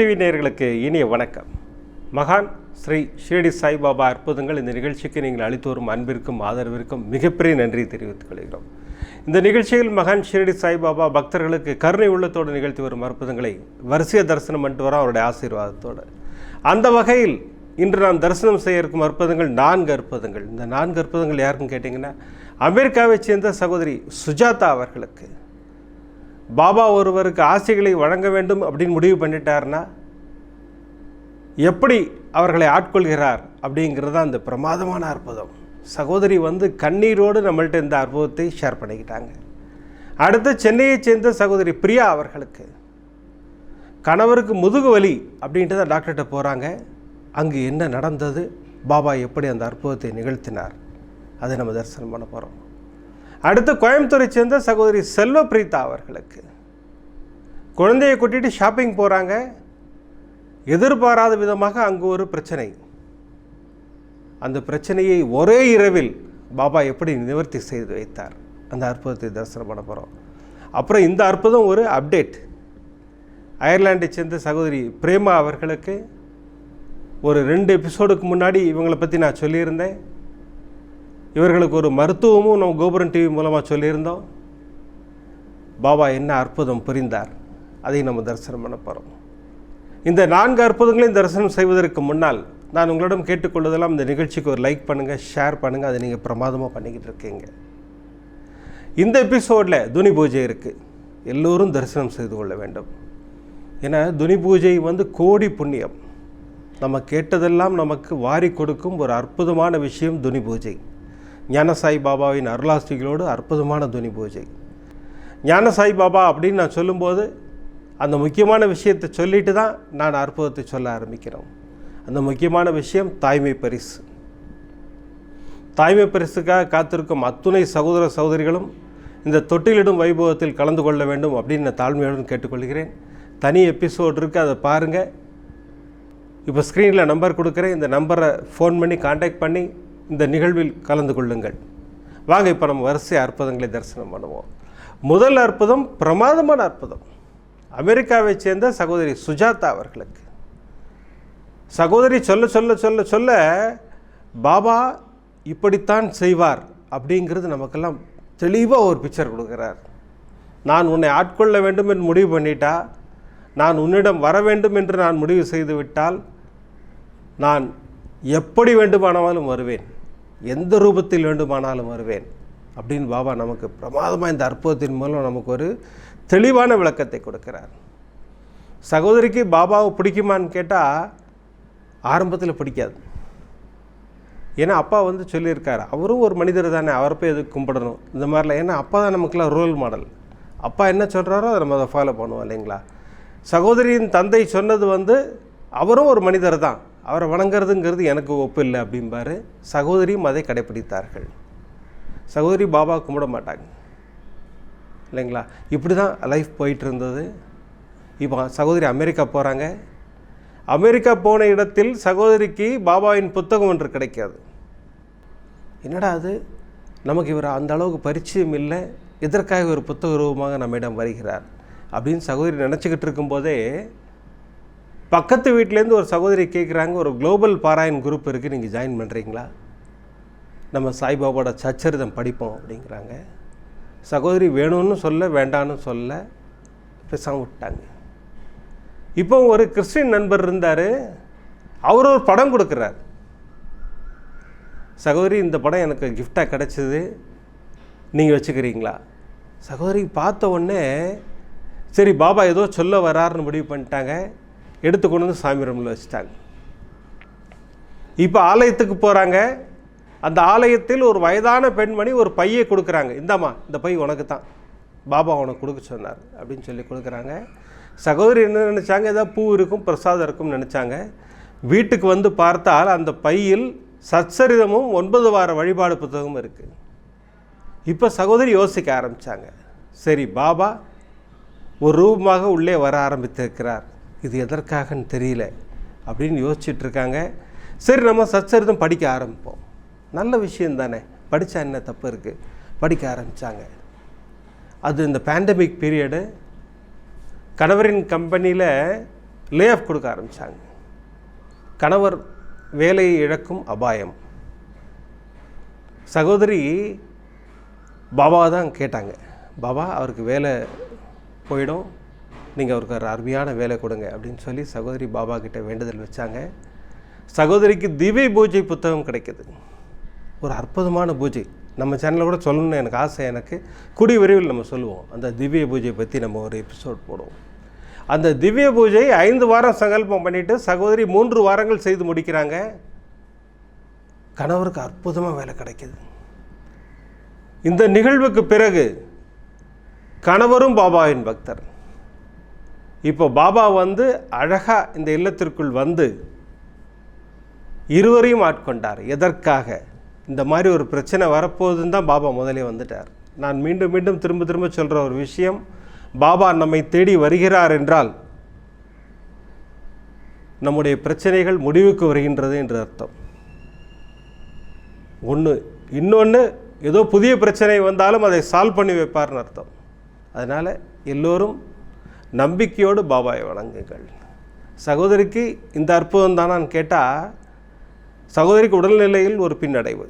TV நேர்களுக்கு இனிய வணக்கம். மகான் ஸ்ரீ ஷிரடி சாய்பாபா அற்புதங்கள் இந்த நிகழ்ச்சிக்கு நீங்கள் அளித்து வரும் அன்பிற்கும் ஆதரவிற்கும் மிகப்பெரிய நன்றி தெரிவித்துக் கொள்கிறோம். இந்த நிகழ்ச்சியில் மகான் ஷிரடி சாய்பாபா பக்தர்களுக்கு கருணை உள்ளத்தோடு நிகழ்த்தி வரும் அற்புதங்களை வரிசைய தரிசனம் பண்ணிட்டு வரோம் அவருடைய ஆசீர்வாதத்தோடு. அந்த வகையில் இன்று நாம் தரிசனம் செய்ய இருக்கும் அற்புதங்கள் நான்கு அற்புதங்கள். இந்த நான்கு அற்புதங்கள் யாருக்கும் கேட்டிங்கன்னா அமெரிக்காவைச் சேர்ந்த சகோதரி சுஜாதா அவர்களுக்கு. பாபா ஒருவருக்கு ஆசைகளை வழங்க வேண்டும் அப்படின்னு முடிவு பண்ணிட்டார்னா எப்படி அவர்களை ஆட்கொள்கிறார் அப்படிங்கிறது தான் அந்த பிரமாதமான அற்புதம். சகோதரி வந்து கண்ணீரோடு நம்மள்ட்ட இந்த அற்புதத்தை ஷேர் பண்ணிக்கிட்டாங்க. அடுத்து சென்னையைச் சேர்ந்த சகோதரி பிரியா அவர்களுக்கு கணவருக்கு முதுகு வலி அப்படின்ட்டு தான் டாக்டர்கிட்ட போகிறாங்க அங்கு என்ன நடந்தது? பாபா எப்படி அந்த அற்புதத்தை நிகழ்த்தினார்? அதை நம்ம தரிசனம் பண்ண போகிறோம் அடுத்து கோயம்புத்தூரை சேர்ந்த சகோதரி செல்வப்பிரீதா அவர்களுக்கு. குழந்தையை கூட்டிகிட்டு ஷாப்பிங் போகிறாங்க எதிர்பாராத விதமாக அங்கு ஒரு பிரச்சனை. அந்த பிரச்சனையை ஒரே இரவில் பாபா எப்படி நிவர்த்தி செய்து வைத்தார்? அந்த அற்புதத்தை தரிசனம் பண்ண போகிறோம் அப்புறம் இந்த அற்புதம் ஒரு அப்டேட் அயர்லாண்டை சேர்ந்த சகோதரி பிரேமா அவர்களுக்கு ஒரு ரெண்டு எபிசோடுக்கு முன்னாடி இவங்களை பற்றி நான் சொல்லியிருந்தேன். இவர்களுக்கு ஒரு மருத்துவமும் நம்ம கோபுரம் டிவி மூலமாக சொல்லியிருந்தோம். பாபா என்ன அற்புதம் புரிந்தார். அதை நம்ம தரிசனம் பண்ண போகிறோம் இந்த நான்கு அற்புதங்களையும் தரிசனம் செய்வதற்கு முன்னால் நான் உங்களிடம் கேட்டுக்கொள்வதெல்லாம் இந்த நிகழ்ச்சிக்கு ஒரு லைக் பண்ணுங்கள் ஷேர் பண்ணுங்கள் அதை நீங்கள் பிரமாதமாக பண்ணிக்கிட்டு இருக்கீங்க. இந்த எபிசோடில் துனி பூஜை இருக்குது எல்லோரும் தரிசனம் செய்து கொள்ள வேண்டும். ஏன்னா துனி பூஜை வந்து கோடி புண்ணியம். நம்ம கேட்டதெல்லாம் நமக்கு வாரி கொடுக்கும் ஒரு அற்புதமான விஷயம் துனி பூஜை. ஞானசாய் பாபாவின் அருளாஸ்திகளோடு அற்புதமான துனி பூஜை. ஞானசாய் பாபா அப்படின்னு நான் சொல்லும்போது அந்த முக்கியமான விஷயத்தை சொல்லிட்டு தான் நான் அற்புதத்தை சொல்ல ஆரம்பிக்கிறோம். அந்த முக்கியமான விஷயம் தாய்மை பரிசு. தாய்மை பரிசுக்காக காத்திருக்கும் அத்துணை சகோதர சகோதரிகளும் இந்த தொட்டிலிடும் வைபவத்தில் கலந்து கொள்ள வேண்டும் அப்படின்னு நான் தாழ்மையுடன் கேட்டுக்கொள்கிறேன். தனி எபிசோட் இருக்குது அதை பாருங்கள் இப்போ ஸ்க்ரீனில் நம்பர் கொடுக்குறேன். இந்த நம்பரை ஃபோன் பண்ணி காண்டாக்ட் பண்ணி இந்த நிகழ்வில் கலந்து கொள்ளுங்கள். வாங்க இப்போ நம்ம வரிசை அற்புதங்களை தரிசனம் பண்ணுவோம். முதல் அற்புதம் பிரமாதமான அற்புதம். அமெரிக்காவைச் சேர்ந்த சகோதரி சுஜாதா அவர்களுக்கு. சகோதரி சொல்ல சொல்ல சொல்ல சொல்ல பாபா இப்படித்தான் செய்வார் அப்படிங்கிறது நமக்கெல்லாம் தெளிவாக ஒரு பிக்சர் கொடுக்குறார். நான் உன்னை ஆட்கொள்ள வேண்டும் என்று முடிவு பண்ணிட்டா? நான் உன்னிடம் வர வேண்டும் என்று நான் முடிவு செய்துவிட்டால் நான் எப்படி வேண்டுமானாலும் வருவேன். எந்த ரூபத்தில் வேண்டுமானாலும் வருவேன் அப்படின்னு பாபா நமக்கு பிரமாதமாக இந்த அற்புதத்தின் மூலம் நமக்கு ஒரு தெளிவான விளக்கத்தை கொடுக்கிறார். சகோதரிக்கு பாபாவை பிடிக்குமான்னு கேட்டால் ஆரம்பத்தில் பிடிக்காது. ஏன்னா அப்பா வந்து சொல்லியிருக்காரு அவரும் ஒரு மனிதர் தானே அவரை போய் எதுக்கு கும்பிடணும்? இந்த மாதிரிலாம் ஏன்னா அப்பா தான் நமக்குலாம் ரோல் மாடல் அப்பா என்ன சொல்கிறாரோ அதை நம்ம அதை ஃபாலோ பண்ணுவோம் இல்லைங்களா? சகோதரியின் தந்தை சொன்னது வந்து அவரும் ஒரு மனிதர் தான். அவரை வணங்குறதுங்கிறது எனக்கு ஒப்பு இல்லை அப்படிம்பாரு. சகோதரியும் அதை கடைப்பிடித்தார்கள். சகோதரி பாபா கும்பிட மாட்டாங்க. இல்லைங்களா? இப்படி தான் லைஃப் போயிட்டு இருந்தது இப்போ சகோதரி அமெரிக்கா போகிறாங்க அமெரிக்கா போன இடத்தில் சகோதரிக்கு பாபாவின் புத்தகம் ஒன்று கிடைக்காது. என்னடா அது? நமக்கு இவர் அந்த அளவுக்கு பரிச்சயம் இல்லை. எதற்காக ஒரு புத்தக ரூபமாக நம்மிடம் வருகிறார்? அப்படின்னு சகோதரி நினச்சிக்கிட்டு இருக்கும்போதே பக்கத்து வீட்டிலேருந்து ஒரு சகோதரி கேட்குறாங்க ஒரு குளோபல் பாராயண் குரூப் இருக்குது நீங்கள் ஜாயின் பண்ணுறீங்களா நம்ம சாய்பாபாவோட சச்சரிதம் படிப்போம் அப்படிங்கிறாங்க. சகோதரி வேணும்னு சொல்ல வேண்டான்னு சொல்ல பேசாமல் விட்டாங்க. இப்போ ஒரு கிறிஸ்டின் நண்பர் இருந்தார் அவர் ஒரு படம் கொடுக்குறார். சகோதரி இந்த படம் எனக்கு கிஃப்டாக கிடச்சிது. நீங்கள் வச்சுக்கிறீங்களா? சகோதரி பார்த்த உடனே சரி பாபா ஏதோ சொல்ல வராருன்னு முடிவு பண்ணிட்டாங்க. எடுத்து கொண்டு வந்து சாமி ரூமில் வச்சுட்டாங்க. இப்போ ஆலயத்துக்கு போகிறாங்க அந்த ஆலயத்தில் ஒரு வயதான பெண்மணி ஒரு பையை கொடுக்குறாங்க. இந்தாம்மா இந்த பை உனக்கு தான். பாபா உனக்கு கொடுக்க சொன்னார் அப்படின்னு சொல்லி கொடுக்குறாங்க. சகோதரி என்ன நினச்சாங்க? ஏதாவது பூ இருக்கும் பிரசாதம் இருக்கும்னு நினச்சாங்க. வீட்டுக்கு வந்து பார்த்தால் அந்த பையில் சச்சரிதமும் ஒன்பது வார வழிபாடு புத்தகமும் இருக்குது இப்போ சகோதரி யோசிக்க ஆரம்பித்தாங்க சரி பாபா ஒரு ரூபமாக உள்ளே வர ஆரம்பித்திருக்கிறார். இது எதற்காகன்னு தெரியல அப்படின்னு யோசிச்சுட்டு இருக்காங்க சரி நம்ம சச்சரிதம் படிக்க ஆரம்பிப்போம். நல்ல விஷயம் தானே. படித்தா என்ன தப்பு இருக்குது படிக்க ஆரம்பித்தாங்க அது இந்த பேண்டமிக் பீரியடு கணவரின் கம்பெனியில் லே ஆஃப் கொடுக்க ஆரம்பித்தாங்க கணவர் வேலையை இழக்கும் அபாயம். சகோதரி பாபா தான் கேட்டாங்க. பாபா அவருக்கு வேலை போயிடும். நீங்கள் அவருக்கு ஒரு அருமையான வேலை கொடுங்க அப்படின்னு சொல்லி சகோதரி பாபா கிட்ட வேண்டுதல் வச்சாங்க. சகோதரிக்கு திவ்ய பூஜை புத்தகம் கிடைக்கிது. ஒரு அற்புதமான பூஜை. நம்ம சேனலில் கூட சொல்லணும்னு எனக்கு ஆசை எனக்கு குடி விரைவில் நம்ம சொல்லுவோம். அந்த திவ்ய பூஜை பற்றி நம்ம ஒரு எபிசோட் போடுவோம். அந்த திவ்ய பூஜை ஐந்து வாரம் சங்கல்பம் பண்ணிவிட்டு சகோதரி மூன்று வாரங்கள் செய்து முடிக்கிறாங்க. கணவருக்கு அற்புதமாக வேலை கிடைக்கிது. இந்த நிகழ்வுக்கு பிறகு கணவரும் பாபாவின் பக்தர். இப்போ பாபா வந்து அழகாக இந்த இல்லத்திற்குள் வந்து இருவரையும் ஆட்கொண்டார். எதற்காக? இந்த மாதிரி ஒரு பிரச்சனை வரப்போகுதுன்னு தான் பாபா முதலே வந்துட்டார். நான் மீண்டும் மீண்டும் திரும்ப திரும்ப சொல்கிற ஒரு விஷயம் பாபா நம்மை தேடி வருகிறார் என்றால் நம்முடைய பிரச்சனைகள் முடிவுக்கு வருகின்றது என்று அர்த்தம். ஒன்று இன்னொன்று ஏதோ புதிய பிரச்சனை வந்தாலும் அதை சால்வ் பண்ணி வைப்பார்னு அர்த்தம். அதனால் எல்லோரும் நம்பிக்கையோடு பாபாவை வணங்குங்கள். சகோதரிக்கு இந்த அற்புதம் தானான்னு கேட்டால் சகோதரிக்கு உடல்நிலையில் ஒரு பின்னடைவு.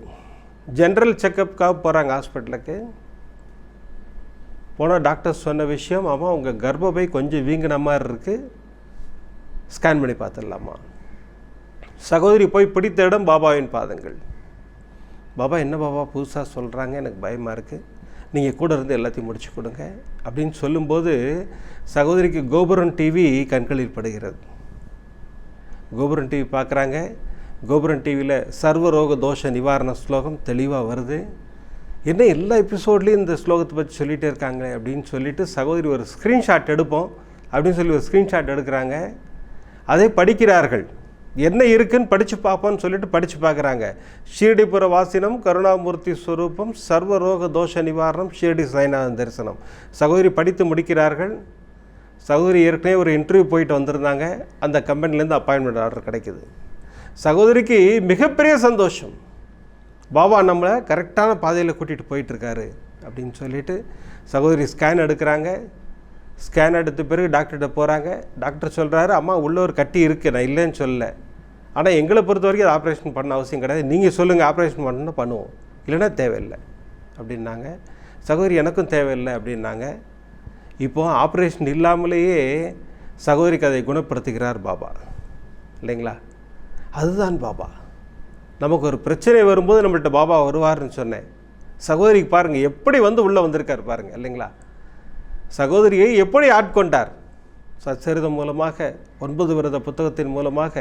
ஜென்ரல் செக்கப்புக்காக போகிறாங்க ஹாஸ்பிட்டலுக்கு போனால் டாக்டர் சொன்ன விஷயம் ஆமாம் உங்கள் கர்ப்பப்பை கொஞ்சம் வீங்கின மாதிரி இருக்குது ஸ்கேன் பண்ணி பார்த்துடலாமா? சகோதரி போய் பிடித்த இடம் பாபாவின் பாதங்கள். பாபா என்ன பாபா புதுசாக சொல்கிறாங்க எனக்கு பயமாக இருக்குது நீங்கள் கூட இருந்து எல்லாத்தையும் முடிச்சு கொடுங்க. அப்படின்னு சொல்லும்போது சகோதரிக்கு கோபுரம் டிவி கண்களில் படுகிறது. கோபுரம் டிவி பார்க்குறாங்க. கோபுரம் டிவியில் சர்வரோக தோஷ நிவாரண ஸ்லோகம் தெளிவாக வருது. என்ன எல்லா எபிசோட்லேயும் இந்த ஸ்லோகத்தை பற்றி சொல்லிகிட்டே இருக்காங்களே அப்படின்னு சொல்லிட்டு சகோதரி ஒரு ஸ்க்ரீன்ஷாட் எடுப்போம் அப்படின்னு சொல்லி ஒரு ஸ்க்ரீன்ஷாட் எடுக்கிறாங்க. அதை படிக்கிறார்கள். என்ன இருக்குன்னு படித்து பார்ப்போம்னு சொல்லிட்டு படித்து பார்க்குறாங்க. ஷீரடிபுர வாசினம் கருணாமூர்த்தி ஸ்வரூபம் சர்வரோக தோஷ நிவாரணம் ஷீரடி சாய்நாதன் தரிசனம். சகோதரி படித்து முடிக்கிறார்கள். சகோதரி ஏற்கனவே ஒரு இன்டர்வியூ போயிட்டு வந்திருந்தாங்க. அந்த கம்பெனிலேருந்து அப்பாயின்மெண்ட் ஆர்டர் கிடைக்குது. சகோதரிக்கு மிகப்பெரிய சந்தோஷம். பாபா நம்மளை கரெக்டான பாதையில் கூட்டிகிட்டு போயிட்டுருக்காரு அப்படின்னு சொல்லிட்டு சகோதரி ஸ்கேன் எடுக்கிறாங்க. ஸ்கேன் எடுத்த பிறகு டாக்டர்கிட்ட போகிறாங்க டாக்டர் சொல்கிறாரு அம்மா உள்ள ஒரு கட்டி இருக்குது நான் இல்லைன்னு சொல்லலை. ஆனால் எங்களை பொறுத்த வரைக்கும் அது ஆப்ரேஷன் பண்ண அவசியம் கிடையாது. நீங்கள் சொல்லுங்கள் ஆப்ரேஷன் பண்ணணும்னா பண்ணுவோம். இல்லைன்னா தேவையில்லை. அப்படின்னாங்க. சகோதரி எனக்கும் தேவையில்லை. அப்படின்னாங்க. இப்போது ஆப்ரேஷன் இல்லாமலேயே சகோதரி கதையை குணப்படுத்துகிறார் பாபா. இல்லைங்களா? அதுதான் பாபா. நமக்கு ஒரு பிரச்சனை வரும்போது நம்மள்கிட்ட பாபா வருவார்னு சொன்னேன். சகோதரிக்கு பாருங்கள் எப்படி வந்து உள்ளே வந்திருக்கார் பாருங்கள் இல்லைங்களா? சகோதரியை எப்படி ஆட்கொண்டார் சச்சரிதம் மூலமாக ஒன்பது விரத புத்தகத்தின் மூலமாக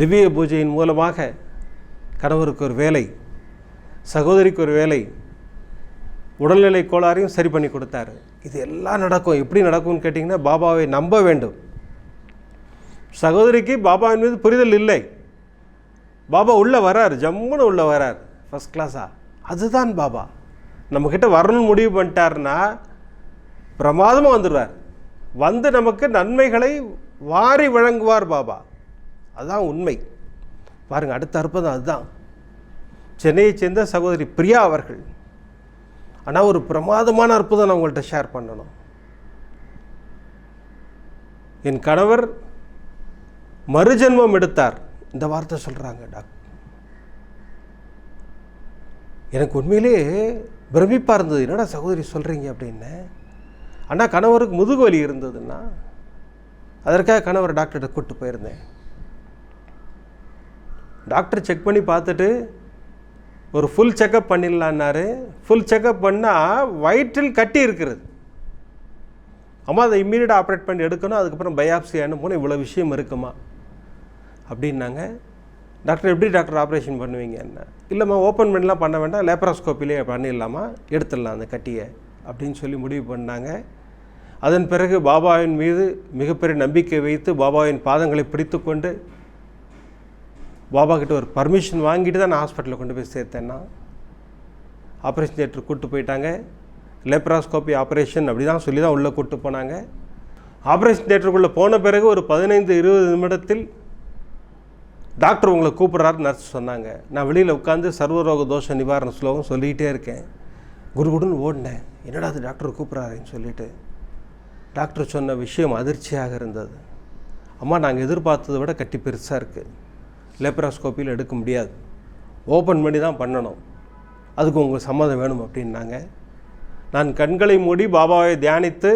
திவ்ய பூஜையின் மூலமாக கணவருக்கு ஒரு வேலை சகோதரிக்கு ஒரு வேலை உடல்நிலை கோளாறையும் சரி பண்ணி கொடுத்தாரு. இது எல்லாம் நடக்கும். எப்படி நடக்கும்னு கேட்டிங்கன்னா பாபாவை நம்ப வேண்டும். சகோதரிக்கு பாபாவின் மீது புரிதல் இல்லை. பாபா உள்ளே வரார். ஜம்முன்னு உள்ளே வரார். ஃபஸ்ட் கிளாஸாக அதுதான் பாபா. நம்மக்கிட்ட வரணும்னு முடிவு பண்ணிட்டாருன்னா பிரமாதமாக வந்துடுவார். வந்து நமக்கு நன்மைகளை வாரி வழங்குவார் பாபா. அதுதான் உண்மை. பாருங்கள் அடுத்த அற்புதம் அதுதான். சென்னையைச் சேர்ந்த சகோதரி பிரியா அவர்கள். ஆனால் ஒரு பிரமாதமான அற்புதம் நான் உங்கள்கிட்ட ஷேர் பண்ணணும். என் கணவர் மறுஜென்மம் எடுத்தார். இந்த வார்த்தை சொல்கிறாங்க டாக்டர் எனக்கு உண்மையிலே பிரமிப்பாக இருந்தது. என்னடா சகோதரி சொல்கிறீங்க அப்படின்னு. ஆனால் கணவருக்கு முதுகு வலி இருந்ததுன்னா அதற்காக கணவர் டாக்டர்கிட்ட கூப்பிட்டு போயிருந்தேன். டாக்டர் செக் பண்ணி பார்த்துட்டு ஒரு ஃபுல் செக்கப் பண்ணிடலான்னாரு. ஃபுல் செக்கப் பண்ணால் வயிற்றில் கட்டி இருக்கிறது. அம்மா அதை இம்மீடியட்டாக ஆப்ரேட் பண்ணி எடுக்கணும். அதுக்கப்புறம் பயாப்சி அனுப்பணும். இவ்வளோ விஷயம் இருக்குமா? அப்படின்னாங்க. டாக்டர் எப்படி டாக்டர் ஆப்ரேஷன் பண்ணுவீங்க என்ன? இல்லைம்மா ஓப்பன் பண்ணலாம் பண்ண வேண்டாம். லேப்ராஸ்கோப்பிலே பண்ணிடலாமா? எடுத்துடலாம் அந்த கட்டியை. அப்படின்னு சொல்லி முடிவு பண்ணாங்க. அதன் பிறகு பாபாவின் மீது மிகப்பெரிய நம்பிக்கை வைத்து பாபாவின் பாதங்களை பிடித்து கொண்டு பாபா கிட்ட ஒரு பர்மிஷன் வாங்கிட்டு தான் நான் ஹாஸ்பிட்டலில் கொண்டு போய் சேர்த்தேன்னா ஆப்ரேஷன் தியேட்டர் கூப்பிட்டு போயிட்டாங்க. லேப்ராஸ்கோப்பி ஆப்ரேஷன் அப்படி தான் சொல்லி தான் உள்ளே கூப்பிட்டு போனாங்க. ஆப்ரேஷன் தியேட்டருக்குள்ளே போன பிறகு ஒரு பதினைந்து இருபது நிமிடத்தில் டாக்டர் உங்களை கூப்பிட்றாரு நர்ஸ் சொன்னாங்க. நான் வெளியில் உட்காந்து சர்வரோக தோஷ நிவாரண ஸ்லோகம் சொல்லிக்கிட்டே இருக்கேன். குடுகுடுன்னு ஓடினேன். என்னடா அது டாக்டர் கூப்பிட்றாருன்னு சொல்லிட்டு. டாக்டர் சொன்ன விஷயம் அதிர்ச்சியாக இருந்தது. அம்மா நாங்கள் எதிர்பார்த்ததை விட கட்டி பெருசாக இருக்குது லெப்ராஸ்கோப்பியில் எடுக்க முடியாது. ஓப்பன் பண்ணி தான் பண்ணணும். அதுக்கு உங்கள் சம்மதம் வேணும் அப்படின்னாங்க. நான் கண்களை மூடி பாபாவை தியானித்து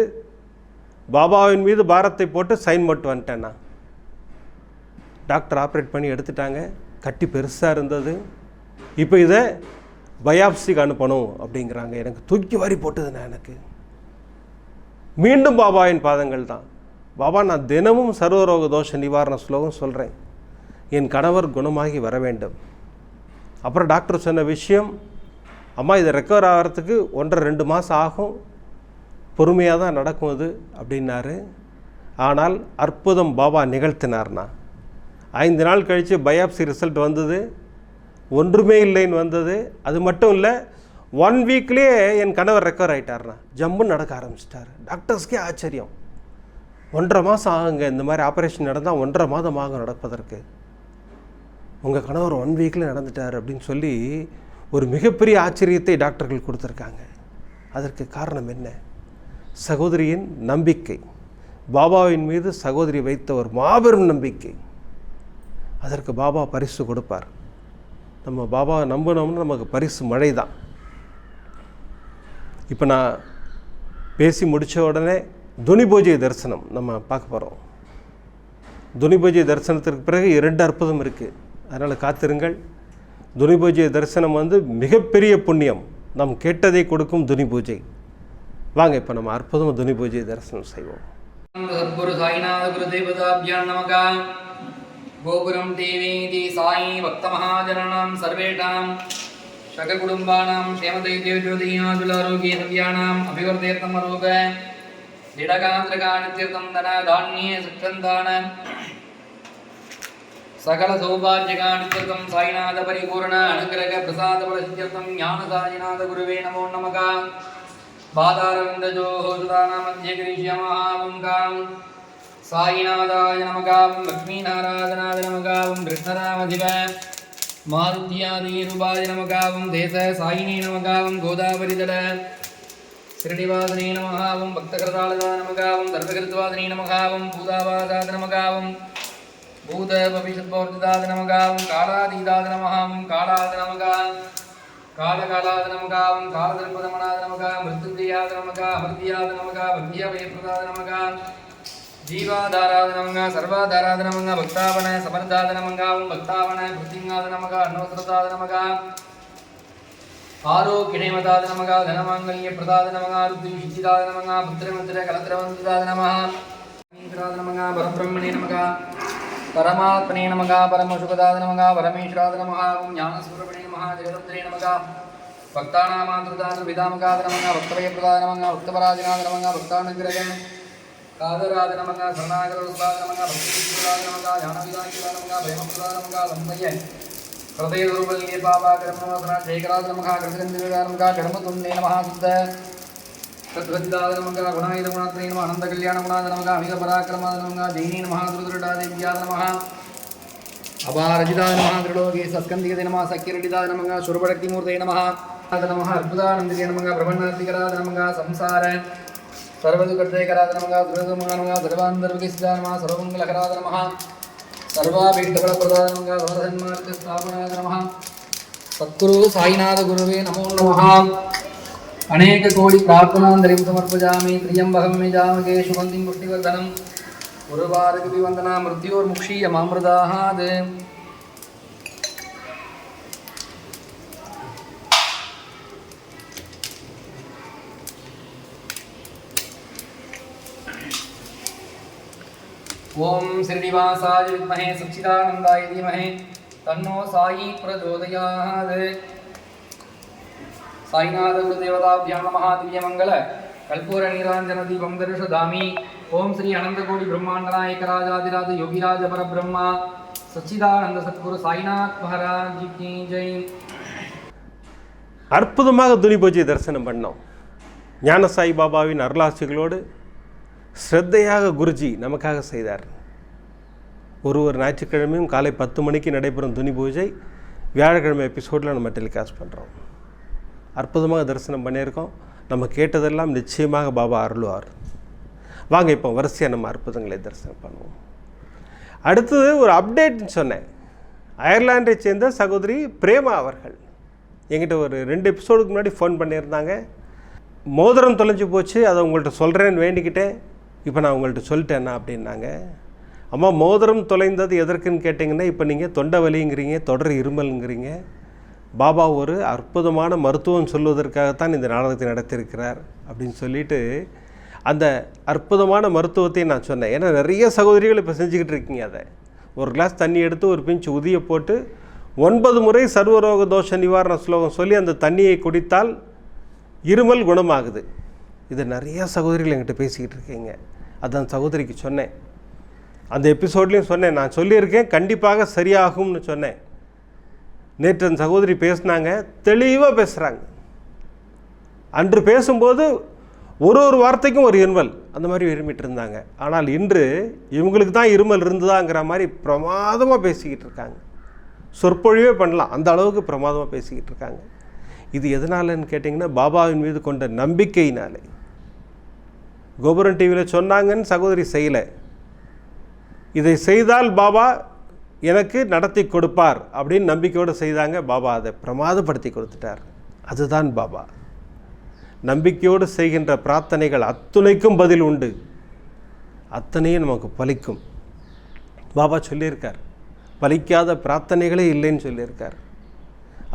பாபாவின் மீது பாரத்தை போட்டு சைன் போட்டு வந்துட்டேன் நான். டாக்டர் ஆப்ரேட் பண்ணி எடுத்துட்டாங்க. கட்டி பெருசாக இருந்தது. இப்போ இதை பயாப்சிக்கு அனுப்பணும் அப்படிங்கிறாங்க. எனக்கு தூக்கி வாரி போட்டதுண்ணா எனக்கு. மீண்டும் பாபாவின் பாதங்கள் தான். பாபா நான் தினமும் சர்வரோக தோஷ நிவாரண ஸ்லோகம் சொல்கிறேன் என் கணவர் குணமாகி வர வேண்டும். அப்புறம் டாக்டர் சொன்ன விஷயம் அம்மா இதை ரெக்கவர் ஆகிறதுக்கு ஒன்றரை ரெண்டு மாதம் ஆகும். பொறுமையாக தான் நடக்கும் அது அப்படின்னாரு. ஆனால் அற்புதம் பாபா நிகழ்த்தினார்னா. ஐந்து நாள் கழித்து பயாப்சி ரிசல்ட் வந்தது. ஒன்றுமே இல்லைன்னு வந்தது. அது மட்டும் இல்லை ஒன் வீக்லேயே என் கணவர் ரெக்கவர் ஆகிட்டார்னா ஜம்முன்னு நடக்க ஆரம்பிச்சிட்டார். டாக்டர்ஸ்க்கே ஆச்சரியம். ஒன்றரை மாதம் ஆகுங்க. இந்த மாதிரி ஆப்ரேஷன் நடந்தால் ஒன்றரை மாதம் ஆகும் நடப்பதற்கு. உங்கள் கணவர் ஒன் வீக்கில் நடந்துட்டார் அப்படின்னு சொல்லி ஒரு மிகப்பெரிய ஆச்சரியத்தை டாக்டர்கள் கொடுத்துருக்காங்க. அதற்கு காரணம் என்ன? சகோதரியின் நம்பிக்கை. பாபாவின் மீது சகோதரி வைத்த ஒரு மாபெரும் நம்பிக்கை. அதற்கு பாபா பரிசு கொடுப்பார். நம்ம பாபாவை நம்பினோம்னா நமக்கு பரிசு மழை தான் இப்போ நான் பேசி முடித்த உடனே துனி பூஜை தரிசனம் நம்ம பார்க்க போகிறோம் துனி பூஜை தரிசனத்திற்கு பிறகு இரண்டு அற்புதம் இருக்குது அதனால் காத்திருங்கள். துனி பூஜை தரிசனம் வந்து மிகப்பெரிய புண்ணியம். நாம் கேட்டதை கொடுக்கும் துனி பூஜை வாங்க இப்போ நம்ம அற்புதமாக துனி பூஜை தரிசனம் செய்வோம். கோபுரம் தேவேதி சாயி பக்த மகாஜனாம் சர்வேஷாம். சககுடும்பானாம் க்ஷேமதை தேவஜோதியாஜுலாரோக்கிய சவ்யானாம் அபிவர்தேர்த்தம் அரோக திடகாந்திரகாணித்யர்த்தம் தன தானிய சுற்றந்தான சகல சௌபாஜ்யகாணி சொர்க்கம் சாய்நாத பரிபூரண அனுகிரக பிரசாத பலசித்தம் ஞான சாயிநாத குருவே நமோ நமகா. பாதாரவிந்தஜோஹோதானாமத்தியகிரிஷியமஹாவங்காம் சாயிநாதாய நமகாம் லக்ஷ்மீநாராயணாத நமகாம் கிருஷ்ணராமதிவ மாருத்தியாதீருபாதி நமகாவும் தேச சாயினே நமகாவும் கோதாவரிதட ஸ்ரீனிவாசனே நமகாவும் பக்தகிருதாலதா நமகாவும் தர்பகிருத்வாதனே நமகாவும் பூதாவாதாத நமகாவும் பூத பவிஷத்பவர்த்திதாத நமகாம் காலாதீதாத நமகாம் காலாத நமகாம் காலகாலாத நமகாம் காலதர்பதமனாத நமகா மிருத்துஞ்சயாத நமகா அமிர்தியாத நமகா பக்தியபயப்பிரதாத நமகா ஜீவாதாராத நமங்க சர்வாதாராத நமங்க பக்தாவன சமர்தாத நமங்காவும் பக்தாவன பிருத்திங்காத நமகா அன்னோசரதாத நமகா ஆரோக்கியமதாத நமகா தனமாங்கல்ய பிரதாத நமகா ருத்தி விஷிதாத நமகா புத்திரமித்திர கலத்திரவந்தாத நமகா நமகா பரபிரம்மணே நமகா பரமாத்மனே நமகா பரமசுகதாத நமகா பரமேஸ்வராத நமகா ஓம் ஞானஸ்வரூபிணே நமகா ஜெகதந்திரே நமகா. பக்தானாமாந்திரதாத விதாமகாத நமகா பக்தவய பிரதாத நமகா பக்தபராஜினாத நமகா பக்தானுகிரக. காதராத நமகா சரணாகரதாத நமகா பக்திபிரதாத நமகா ஞானவிதாக்கியதாத நமகா பயமப்பிரதாத நமகா சம்பய. பாபா பாபாகரமோசனா ஜெயகராத நமகா கிருதகந்திரதாத நமகா கர்மதுண்டே நமகா சுத்த ತದ್ವಂದಾದ ನಮಗ ಗುಣಾಯುಧ ಗುಣಾತ್ರಯ ನಮ ಅನಂತ ಕಲ್ಯಾಣ ಗುಣಾದ ನಮಗ ಅಮಿಗ ಪರಾಕ್ರಮಾದ ನಮಗ ದೈನಿ ನಮಃ ದುರ್ದುರುಡಾ ದೇವ್ಯಾದ ನಮಃ ಅಪಾರಜಿದಾದ ನಮಃ ತ್ರಿಲೋಕಿ ಸಸ್ಕಂದಿಗದೆ ನಮಃ ಸಖ್ಯರಡಿದಾದ ನಮಗ ಶುರಭಕ್ತಿ ಮೂರ್ತಯ ನಮಃ ಆದ ನಮಃ ಅದ್ಭುತಾನಂದಿಗೆ ನಮಗ ಬ್ರಹ್ಮಣಾರ್ಥಿಕರಾದ ನಮಗ ಸಂಸಾರ ಸರ್ವದುಕರ್ತೇಕರಾದ ನಮಗ ದುರ್ಗಮಗ ನಮಗ ಸರ್ವಾಂತರ್ವಿಕಸಿದ ನಮಃ ಸರ್ವಮಂಗಲಕರಾದ ನಮಃ ಸರ್ವಾಭೀಷ್ಟಗಳ ಪ್ರದಾದ ನಮಗ ಸರ್ವಧನ್ಮಾರ್ಗ ಸ್ಥಾಪನಾದ ನಮಃ ಸದ್ಗುರು ಸಾಯಿನಾಥ ಗುರುವೇ ನಮೋ ನಮಃ प्रार्थनान्तरिं समर्पयामि त्र्यम्बकं मे जामके सुगन्धिं पुष्टिवर्धनं गुरुवारकविवन्दना मृत्योर्मुक्षीयमामृदाहात् ॐ श्रीनिवासाय विद्महे सच्चिदानन्दाय धीमहि तन्नो साई प्रचोदयात् సాయినాథ గురుదేవతాభ్యాం నమ దివ్యమంగళ కల్పూర నీరాంజన దీపం దర్శదామి ఓం శ్రీ అనంతకోటి బ్రహ్మాండనాయక రాజాదిరాజ యోగిరాజ పరబ్రహ్మ సచ్చిదానంద సద్గురు சாய்நாத் మహారాజ్ జై அற்புதமாக துணி பூஜை தரிசனம் பண்ணோம். ஞான சாய் பாபாவின் அருளாசிகளோடு ஸ்ரத்தையாக குருஜி நமக்காக செய்தார். ஒரு ஒரு ஞாயிற்றுக்கிழமையும் காலை பத்து மணிக்கு நடைபெறும் துணி பூஜை வியாழக்கிழமை எபிசோடில் நம்ம டெலிகாஸ்ட் பண்ணுறோம் அற்புதமாக தரிசனம் பண்ணியிருக்கோம். நம்ம கேட்டதெல்லாம் நிச்சயமாக பாபா அருள்வார். வாங்க இப்போ வரிசையாக நம்ம அற்புதங்களை தரிசனம் பண்ணுவோம். அடுத்தது ஒரு அப்டேட்னு சொன்னேன். அயர்லாண்டை சேர்ந்த சகோதரி பிரேமா அவர்கள். என்கிட்ட ஒரு ரெண்டு எபிசோடுக்கு முன்னாடி ஃபோன் பண்ணியிருந்தாங்க. மோதிரம் தொலைஞ்சு போச்சு அதை உங்கள்கிட்ட சொல்கிறேன்னு வேண்டிக்கிட்டேன். இப்போ நான் உங்கள்கிட்ட சொல்லிட்டேன்னா அப்படின்னாங்க. அம்மா மோதிரம் தொலைந்தது எதற்குன்னு கேட்டிங்கன்னா இப்போ நீங்கள் தொண்டை வலிங்கிறீங்க தொடர் இருமல்ங்கிறீங்க. பாபா ஒரு அற்புதமான மருத்துவம் சொல்வதற்காகத்தான் இந்த நாடகத்தை நடத்தியிருக்கிறார் அப்படின்னு சொல்லிட்டு அந்த அற்புதமான மருத்துவத்தை நான் சொன்னேன். ஏன்னா நிறைய சகோதரிகள் இப்போ செஞ்சுக்கிட்டு இருக்கீங்க அதை. ஒரு கிளாஸ் தண்ணி எடுத்து ஒரு பிஞ்சு உதிய போட்டு ஒன்பது முறை சர்வரோக தோஷ நிவாரண ஸ்லோகம் சொல்லி அந்த தண்ணியை குடித்தால் இருமல் குணமாகுது. இது நிறைய சகோதரிகள் என்கிட்ட பேசிக்கிட்டு இருக்கீங்க. அதான் சகோதரிக்கு சொன்னேன். அந்த எபிசோட்லேயும் சொன்னேன். நான் சொல்லியிருக்கேன் கண்டிப்பாக சரியாகும்னு சொன்னேன். நேற்று அந்த சகோதரி பேசுனாங்க தெளிவாக பேசுகிறாங்க அன்று பேசும்போது ஒரு ஒரு வார்த்தைக்கும் ஒரு இருமல் அந்த மாதிரி விரும்பிட்டு இருந்தாங்க. ஆனால் இன்று இவங்களுக்கு தான் இருமல் இருந்ததாங்கிற மாதிரி பிரமாதமாக பேசிக்கிட்டு இருக்காங்க. சொற்பொழிவே பண்ணலாம். அந்த அளவுக்கு பிரமாதமாக பேசிக்கிட்டு இருக்காங்க. இது எதனாலன்னு கேட்டிங்கன்னா பாபாவின் மீது கொண்ட நம்பிக்கையினாலே. கோபுரம் டிவியில் சொன்னாங்கன்னு சகோதரி செய்யலை. இதை செய்தால் பாபா எனக்கு நடத்தி கொடுப்பார் அப்படின்னு நம்பிக்கையோடு செய்தாங்க பாபா. அதை பிரமாதப்படுத்தி கொடுத்துட்டார். அதுதான் பாபா. நம்பிக்கையோடு செய்கின்ற பிரார்த்தனைகள் அத்துணைக்கும் பதில் உண்டு. அத்தனையும் நமக்கு பலிக்கும். பாபா சொல்லியிருக்கார். பலிக்காத பிரார்த்தனைகளே இல்லைன்னு சொல்லியிருக்கார்.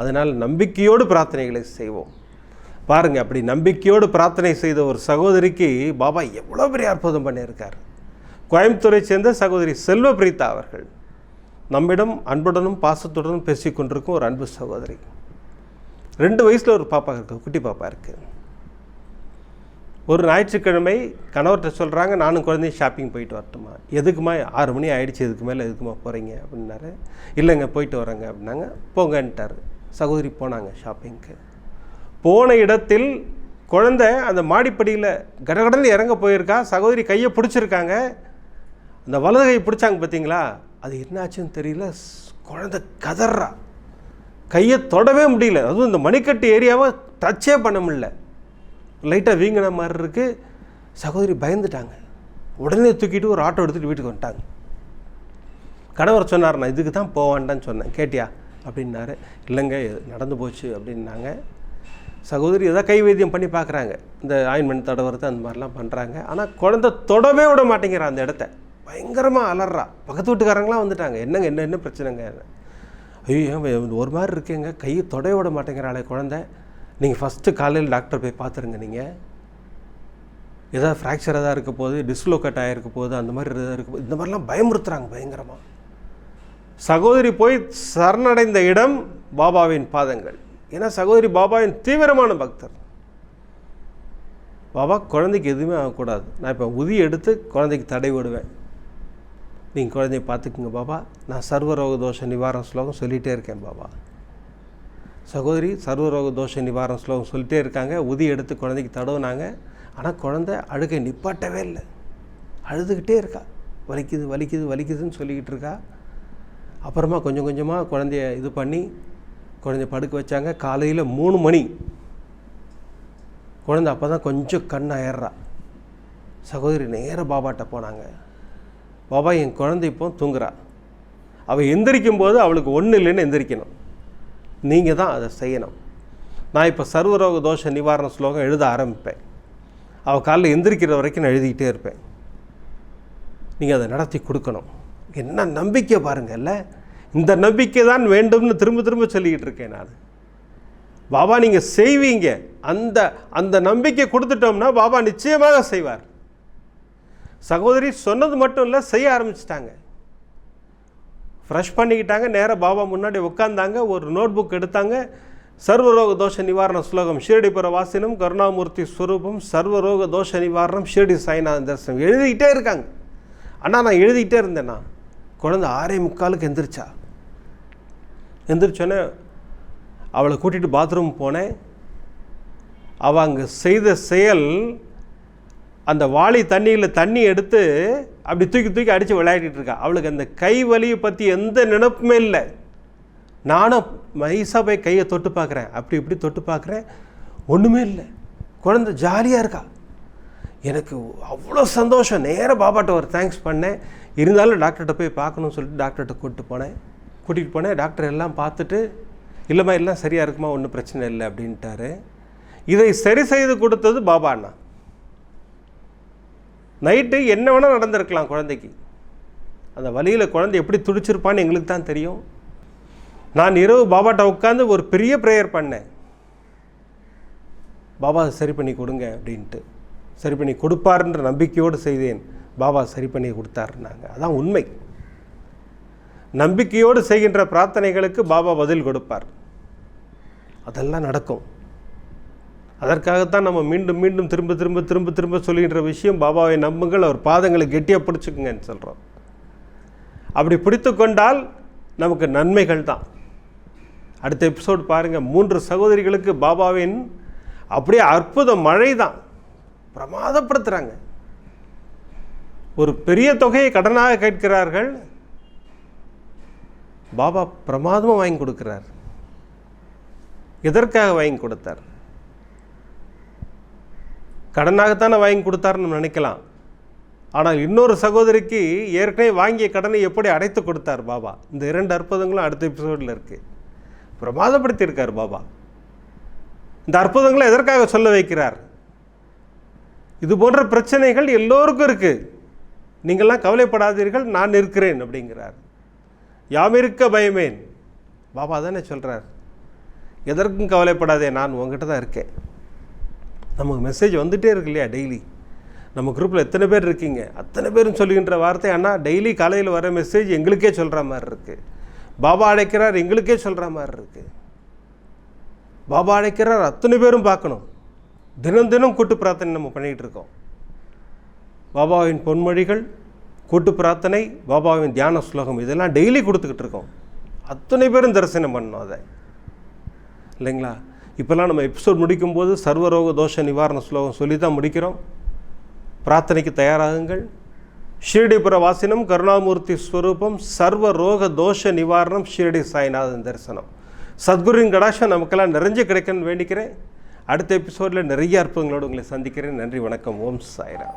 அதனால் நம்பிக்கையோடு பிரார்த்தனைகளை செய்வோம். பாருங்க அப்படி நம்பிக்கையோடு பிரார்த்தனை செய்த ஒரு சகோதரிக்கு பாபா எவ்வளோ பெரிய அற்புதம் பண்ணியிருக்கார். கோயம்புத்தூரை சேர்ந்த சகோதரி செல்வ பிரீதா அவர்கள் நம்மிடம் அன்புடனும் பாசத்துடனும் பேசிக் கொண்டிருக்கும் ஒரு அன்பு சகோதரி. ரெண்டு வயசில் ஒரு பாப்பா இருக்குது குட்டி பாப்பா இருக்குது ஒரு ஞாயிற்றுக்கிழமை கணவர்கிட்ட சொல்கிறாங்க நானும் குழந்தையும் ஷாப்பிங் போயிட்டு வரட்டுமா எதுக்குமா ஆறு மணி ஆயிடுச்சு இதுக்கு மேலே எதுக்குமா போகிறீங்க அப்படின்னாரு. இல்லைங்க போயிட்டு வரேங்க. அப்படின்னாங்க. போங்கன்ட்டார். சகோதரி போனாங்க ஷாப்பிங்க்கு. போன இடத்தில் குழந்தை அந்த மாடிப்படியில் கடகடன்னு இறங்க போயிருக்கா. சகோதரி கையை பிடிச்சிருக்காங்க. அந்த வலது கையை பிடிச்சாங்க பார்த்தீங்களா அது என்னாச்சுன்னு தெரியல. ஸ்- கதறா. கையை தொடவே முடியல. அதுவும் இந்த மணிக்கட்டு ஏரியாவை டச்சே பண்ண முடியல. லைட்டாக வீங்கின மாதிரி இருக்குது சகோதரி பயந்துட்டாங்க. உடனே தூக்கிட்டு ஒரு ஆட்டோ எடுத்துகிட்டு வீட்டுக்கு வந்துட்டாங்க. கணவர் சொன்னார் நான் இதுக்கு தான் போவான்டான்னு சொன்னேன். கேட்டியா? அப்படின்னாரு. இல்லைங்க நடந்து போச்சு அப்படின்னாங்க. சகோதரி ஏதாவது கை வைத்தியம் பண்ணி பார்க்குறாங்க. இந்த ஆயின்மெண்ட் தடவுறது அந்த மாதிரிலாம் பண்ணுறாங்க ஆனால் குழந்தை தொடவே விட மாட்டேங்கிறான் அந்த இடத்த. பயங்கரமாக அலறா. பக்கத்து வீட்டுக்காரங்களாம் வந்துட்டாங்க. என்னங்க என்ன என்ன பிரச்சனைங்க? ஐயோ ஒரு மாதிரி இருக்கேங்க. கையை தொடைய விட மாட்டேங்கிறாளே குழந்தை. நீங்கள் ஃபஸ்ட்டு காலையில் டாக்டர் போய் பார்த்துருங்க நீங்கள் ஏதாவது ஃப்ராக்சர் எதாவது இருக்க போது டிஸ்லோகேட் ஆகிருக்க போது அந்த மாதிரி எதாவது இருக்க போது இந்த மாதிரிலாம் பயமுறுத்துகிறாங்க பயங்கரமாக சகோதரி போய் சரணடைந்த இடம் பாபாவின் பாதங்கள். ஏன்னா சகோதரி பாபாவின் தீவிரமான பக்தர். பாபா குழந்தைக்கு எதுவுமே ஆகக்கூடாது. நான் இப்போ உதி எடுத்து குழந்தைக்கு தடை விடுவேன் நீங்கள் குழந்தைய பார்த்துக்குங்க பாபா. நான் சர்வரோக தோஷ நிவாரண ஸ்லோகம் சொல்லிகிட்டே இருக்கேன் பாபா. சகோதரி சர்வரோக தோஷ நிவாரண ஸ்லோகம் சொல்லிட்டே இருக்காங்க. உதி எடுத்து குழந்தைக்கு தடவுனாங்க. ஆனால் குழந்தை அழுகை நிப்பாட்டவே இல்லை. அழுதுகிட்டே இருக்கா. வலிக்குது வலிக்குது வலிக்குதுன்னு சொல்லிக்கிட்டு இருக்கா. அப்புறமா கொஞ்சம் கொஞ்சமாக குழந்தைய இது பண்ணி குழந்தைய படுக்க வச்சாங்க. காலையில் மூணு மணி. குழந்தை அப்போ தான் கொஞ்சம் கண் அயறா சகோதரி நேராக பாபாட்ட போனாங்க. பாபா என் குழந்தை இப்போ தூங்குறா. அவள் எந்திரிக்கும் போது அவளுக்கு ஒன்றும் இல்லைன்னு எந்திரிக்கணும். நீங்கள் தான் அதை செய்யணும். நான் இப்போ சர்வரோக தோஷ நிவாரண ஸ்லோகம் எழுத ஆரம்பிப்பேன். அவள் காலைல எந்திரிக்கிற வரைக்கும் நான் எழுதிக்கிட்டே இருப்பேன். நீங்கள் அதை நடத்தி கொடுக்கணும். என்ன நம்பிக்கை பாருங்கள்ல இந்த நம்பிக்கை தான் வேண்டும்னு திரும்ப திரும்ப சொல்லிக்கிட்டு இருக்கேன் நான். பாபா நீங்கள் செய்வீங்க. அந்த அந்த நம்பிக்கை கொடுத்துட்டோம்னா பாபா நிச்சயமாக செய்வார். சகோதரி சொன்னது மட்டும் இல்லை செய்ய ஆரம்பிச்சிட்டாங்க. ஃப்ரெஷ் பண்ணிக்கிட்டாங்க நேராக பாபா முன்னாடி உட்காந்தாங்க ஒரு நோட் புக் எடுத்தாங்க. சர்வரோக தோஷ நிவாரண ஸ்லோகம் ஷீரடிபுர வாசினம் கருணாமூர்த்தி ஸ்வரூபம் சர்வரோக தோஷ நிவாரணம் ஷீரடி சாய்நாதன் தரிசனம். எழுதிக்கிட்டே இருக்காங்க. அண்ணா நான் எழுதிக்கிட்டே இருந்தேண்ணா. குழந்தை ஆறே முக்காலுக்கு எந்திரிச்சா. எந்திரிச்சோன்னே அவளை கூட்டிகிட்டு பாத்ரூம் போனேன். அவள் அங்கே செய்த செயல் அந்த வாளி தண்ணியில் தண்ணி எடுத்து அப்படி தூக்கி தூக்கி அடித்து விளையாடிட்டு இருக்கா. அவளுக்கு அந்த கை வலியை பற்றி எந்த நினப்புமே இல்லை. நானும் மைசா போய் கையை தொட்டு பார்க்குறேன். அப்படி இப்படி தொட்டு பார்க்குறேன். ஒன்றுமே இல்லை. குழந்தை ஜாலியாக இருக்கா. எனக்கு அவ்வளோ சந்தோஷம். நேராக பாபாட்ட ஒரு தேங்க்ஸ் பண்ணேன். இருந்தாலும் டாக்டர்கிட்ட போய் பார்க்கணும்னு சொல்லிட்டு டாக்டர்கிட்ட கூப்பிட்டு போனேன். கூட்டிகிட்டு போனேன். டாக்டர் எல்லாம் பார்த்துட்டு இல்லைம்மா எல்லாம் சரியாக இருக்குமா? ஒன்றும் பிரச்சனை இல்லை. அப்படின்ட்டாரு. இதை சரி செய்து கொடுத்தது பாபா அண்ணா. நைட்டு என்ன வேணால் நடந்திருக்கலாம் குழந்தைக்கு. அந்த வழியில் குழந்தை எப்படி துடிச்சிருப்பான்னு எங்களுக்கு தான் தெரியும். நான் இரவு பாபாட்ட உட்காந்து ஒரு பெரிய ப்ரேயர் பண்ணேன். பாபா சரி பண்ணி கொடுங்க அப்படின்ட்டு. சரி பண்ணி கொடுப்பாருன்ற நம்பிக்கையோடு செய்தேன். பாபா சரி பண்ணி கொடுத்தாருன்னாங்க. அதான் உண்மை. நம்பிக்கையோடு செய்கின்ற பிரார்த்தனைகளுக்கு பாபா பதில் கொடுப்பார். அதெல்லாம் நடக்கும். அதற்காகத்தான் நம்ம மீண்டும் மீண்டும் திரும்ப திரும்ப திரும்ப திரும்ப சொல்லுகின்ற விஷயம் பாபாவை நம்புங்கள் அவர் பாதங்களை கெட்டியாக பிடிச்சிக்குங்கன்னு சொல்கிறோம் அப்படி பிடித்து கொண்டால் நமக்கு நன்மைகள் தான். அடுத்த எபிசோடு பாருங்கள் மூன்று சகோதரிகளுக்கு பாபாவின் அப்படியே அற்புத மழை தான். பிரமாதப்படுத்துகிறாங்க ஒரு பெரிய தொகையை கடனாக கேட்கிறார்கள். பாபா பிரமாதமாக வாங்கி கொடுக்கிறார். எதற்காக வாங்கி கொடுத்தார்? கடனாகத்தானே வாங்கி கொடுத்தாருன்னு நினைக்கலாம். ஆனால் இன்னொரு சகோதரிக்கு ஏற்கனவே வாங்கிய கடனை எப்படி அடைத்து கொடுத்தார் பாபா? இந்த இரண்டு அற்புதங்களும் அடுத்த எபிசோடில் இருக்குது பிரமாதப்படுத்தியிருக்கார் பாபா. இந்த அற்புதங்களை எதற்காக சொல்ல வைக்கிறார்? இது போன்ற பிரச்சனைகள் எல்லோருக்கும் இருக்குது நீங்கள்லாம் கவலைப்படாதீர்கள் நான் இருக்கிறேன் அப்படிங்கிறார். யாம் இருக்க பயமேன்? பாபா தானே சொல்கிறார் எதற்கும் கவலைப்படாதே நான் உங்ககிட்ட தான் இருக்கேன். நமக்கு மெசேஜ் வந்துகிட்டே இருக்கு இல்லையா டெய்லி நம்ம குரூப்பில் எத்தனை பேர் இருக்கீங்க? அத்தனை பேரும் சொல்லுகின்ற வார்த்தை அண்ணா டெய்லி காலையில் வர மெசேஜ் எங்களுக்கே சொல்கிற மாதிரி இருக்குது பாபா அழைக்கிறார் எங்களுக்கே சொல்கிற மாதிரி இருக்குது பாபா அழைக்கிறார் அத்தனை பேரும் பார்க்கணும். தினம் தினம் கூட்டு பிரார்த்தனை நம்ம பண்ணிகிட்டு இருக்கோம். பாபாவின் பொன்மொழிகள் கூட்டு பிரார்த்தனை பாபாவின் தியான ஸ்லோகம் இதெல்லாம் டெய்லி கொடுத்துக்கிட்டு இருக்கோம். அத்தனை பேரும் தரிசனம் பண்ணோம் அதை. இல்லைங்களா? இப்போல்லாம் நம்ம எபிசோட் முடிக்கும்போது சர்வரோக தோஷ நிவாரண ஸ்லோகம் சொல்லி தான் முடிக்கிறோம். பிரார்த்தனைக்கு தயாராகுங்கள். ஷீரடிபுர வாசினம் கருணாமூர்த்தி ஸ்வரூபம் சர்வ ரோக தோஷ நிவாரணம் ஷீரடி சாய்நாதன் தரிசனம். சத்குருவின் கடாஷம் நமக்கெல்லாம் நிறைஞ்சு கிடைக்கணும்னு வேண்டிக்கிறேன். அடுத்த எபிசோடில் நிறைய அற்புதங்களோடு உங்களை சந்திக்கிறேன். நன்றி வணக்கம். ஓம் சாய்ராம்.